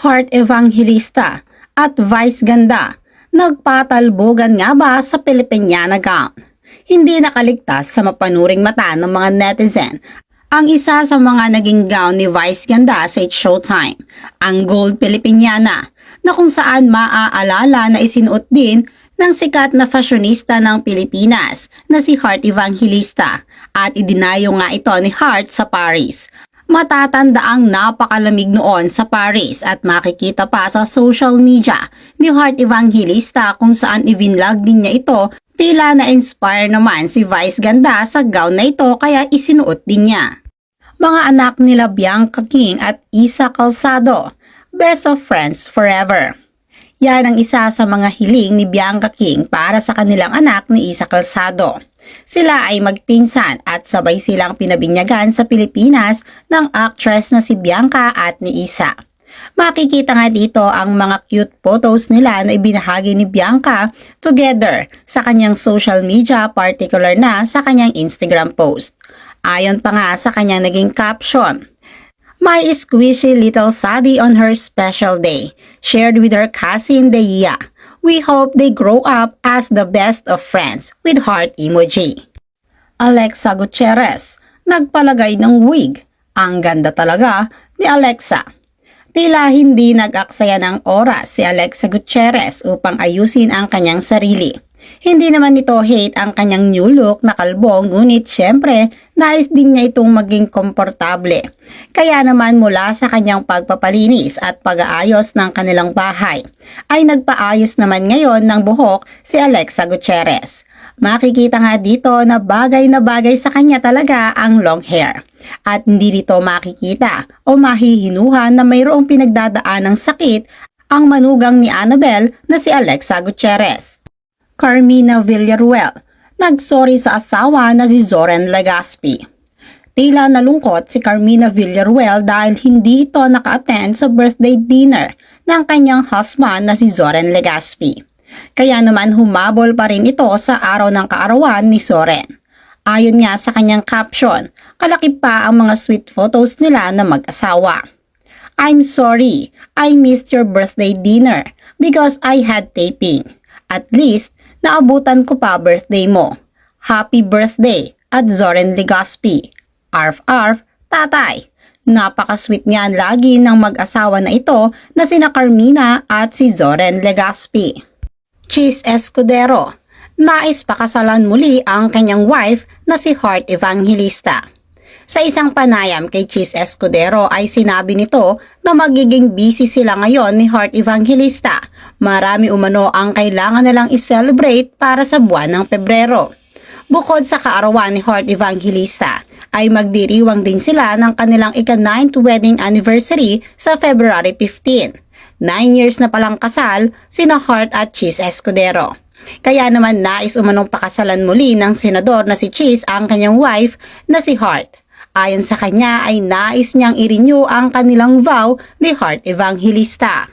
Heart Evangelista at Vice Ganda nagpatalbogan nga ba sa Filipiniana gown? Hindi nakaligtas sa mapanuring mata ng mga netizen ang isa sa mga naging gown ni Vice Ganda sa It's Showtime, ang Gold Filipiniana, na kung saan maaalala na isinuot din ng sikat na fashionista ng Pilipinas na si Heart Evangelista at idinayo nga ito ni Heart sa Paris. Matatanda ang napakalamig noon sa Paris at makikita pa sa social media ni Heart Evangelista kung saan ivinlog din niya ito Tila na-inspire naman si Vice Ganda sa gown na ito kaya isinuot din niya. Mga anak nila Bianca King at Isa Calzado, best of friends forever. Yan ang isa sa mga hiling ni Bianca King para sa kanilang anak ni Isa Calzado. Sila ay magpinsan at sabay silang pinabinyagan sa Pilipinas ng actress na si Bianca at ni Isa. Makikita nga dito ang mga cute photos nila na ibinahagi ni Bianca together sa kanyang social media, particular na sa kanyang Instagram post. Ayon pa nga sa kanyang naging caption, My squishy little Sadie on her special day, shared with her cousin Deia. We hope they grow up as the best of friends with heart emoji. Alexa Gutierrez, nagpalagay ng wig. Ang ganda talaga ni Alexa. Tila hindi nag-aksaya ng oras si Alexa Gutierrez upang ayusin ang kanyang sarili. Hindi naman nito hate ang kanyang new look na kalbo ngunit syempre nais din niya itong maging komportable. Kaya naman mula sa kanyang pagpapalinis at pag-aayos ng kanilang bahay ay nagpaayos naman ngayon ng buhok si Alexa Gutierrez. Makikita nga dito na bagay na bagay sa kanya talaga ang long hair. At hindi dito makikita o mahihinuhan na mayroong pinagdadaan ng sakit ang manugang ni Annabel na si Alexa Gutierrez. Carmina Villaruel, nagsorry sa asawa na si Zoren Legaspi. Tila nalungkot si Carmina Villaruel dahil hindi ito naka-attend sa birthday dinner ng kanyang husband na si Zoren Legaspi. Kaya naman humabol pa rin ito sa araw ng kaarawan ni Soren. Ayon nga sa kanyang caption, kalaki pa ang mga sweet photos nila na mag-asawa. I'm sorry, I missed your birthday dinner because I had taping. At least, naabutan ko pa birthday mo. Happy birthday at Zoren Legaspi. Arf arf, tatay. Napaka-sweet niyan lagi ng mag-asawa na ito na sina Carmina at si Zoren Legaspi. Cheese Escudero. Nais pakasalan muli ang kanyang wife na si Heart Evangelista. Sa isang panayam kay Cheese Escudero ay sinabi nito na magiging busy sila ngayon ni Heart Evangelista. Marami umano ang kailangan nilang i-celebrate para sa buwan ng Pebrero. Bukod sa kaarawan ni Heart Evangelista, ay magdiriwang din sila ng kanilang ika-9th wedding anniversary sa February 15. Nine years na palang kasal, sina Hart at Cheese Escudero. Kaya naman nais umanong pakasalan muli ng senador na si Cheese ang kanyang wife na si Hart. Ayon sa kanya ay nais niyang i-renew ang kanilang vow ni Hart Evangelista.